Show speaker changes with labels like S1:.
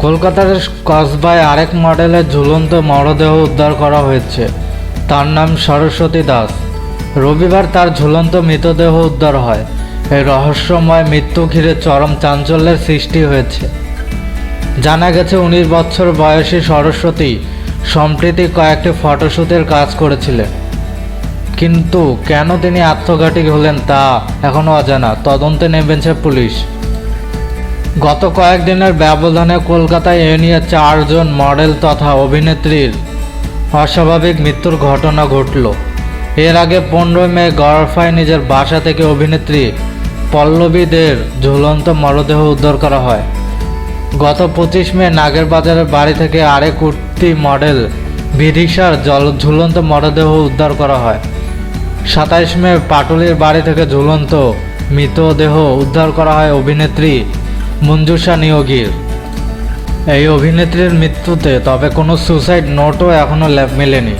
S1: কলকাতার কসবায় আরেক মডেলের ঝুলন্ত মরদেহ উদ্ধার করা হয়েছে। তার নাম সরস্বতী দাস। রবিবার তার ঝুলন্ত মৃতদেহ উদ্ধার হয়। এই রহস্যময় মৃত্যু ঘিরে চরম চাঞ্চল্যের সৃষ্টি হয়েছে। জানা গেছে, উনিশ বছর বয়সী সরস্বতী সম্প্রতি কয়েকটি ফটোশ্যুটের কাজ করেছিলেন। কিন্তু কেন তিনি আত্মঘাতী হলেন তা এখনও অজানা। তদন্তে নেমেছে পুলিশ। গত কয়েকদিনের ব্যবধানে কলকাতায় এ নিয়ে চারজন মডেল তথা অভিনেত্রীর অস্বাভাবিক মৃত্যুর ঘটনা ঘটল। এর আগে পনেরোই মে গড়ফায় নিজের বাসা থেকে অভিনেত্রী পল্লবীদের ঝুলন্ত মরদেহ উদ্ধার করা হয়। গত পঁচিশ মে নাগের বাজারের বাড়ি থেকে আরেক উঠতি মডেল বিদিশার জল ঝুলন্ত মরদেহ উদ্ধার করা হয়। সাতাইশ মে পাটুলির বাড়ি থেকে ঝুলন্ত মৃতদেহ উদ্ধার করা হয় অভিনেত্রী মঞ্জুষা নিয়োগীর। এই অভিনেত্রীর মৃত্যুতে তবে কোনো সুসাইড নোটও এখনও মেলেনি।